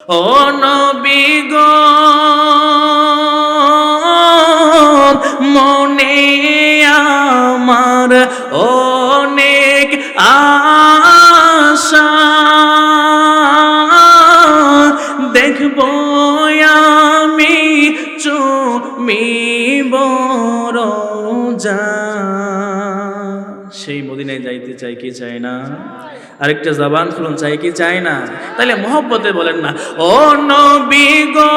ও নবী গো, মনে আমার অনেক আশা। দেখব আমি চুমি বড় যা সেই মদিনায় যাইতে চাই কি চাই না? আরেকটা জবান খুলুন, চাই কি চাই না? তাহলে মোহব্বতে বলেন না, ও নবী গো,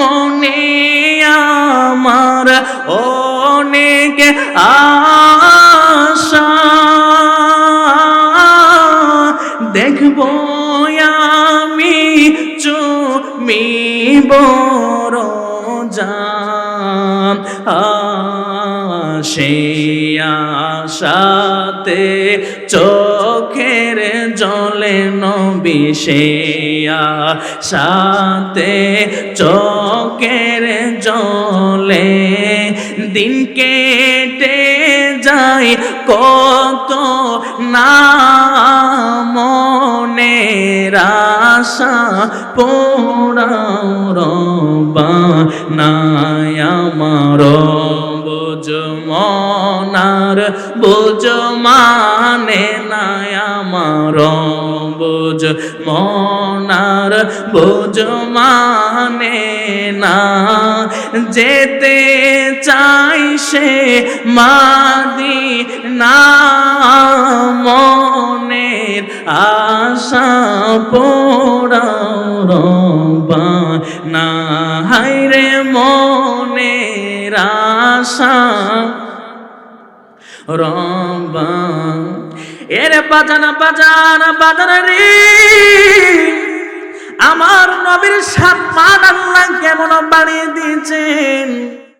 মনে আমার অনেক আশা। দেখব আমি চুমি বড় যান সে আশাতে চোখের জলে নবী সে আশাতে চোখের জলে দিন কেটে যায় কত না মনের আশা পোড়া রবা নাই মনার বোঝ মানে নাই আমার বোঝ। মনার বোঝ মানে না। যেতে চাই সে মাদি না মনের আশা পোড়াও রবা না হাইরে মনের আশা রবা এর বাজানা বাজানা বাজানা রে। আমার নবীর সম্মান আল্লাহ কেমন বাড়িয়ে দিয়েছেন?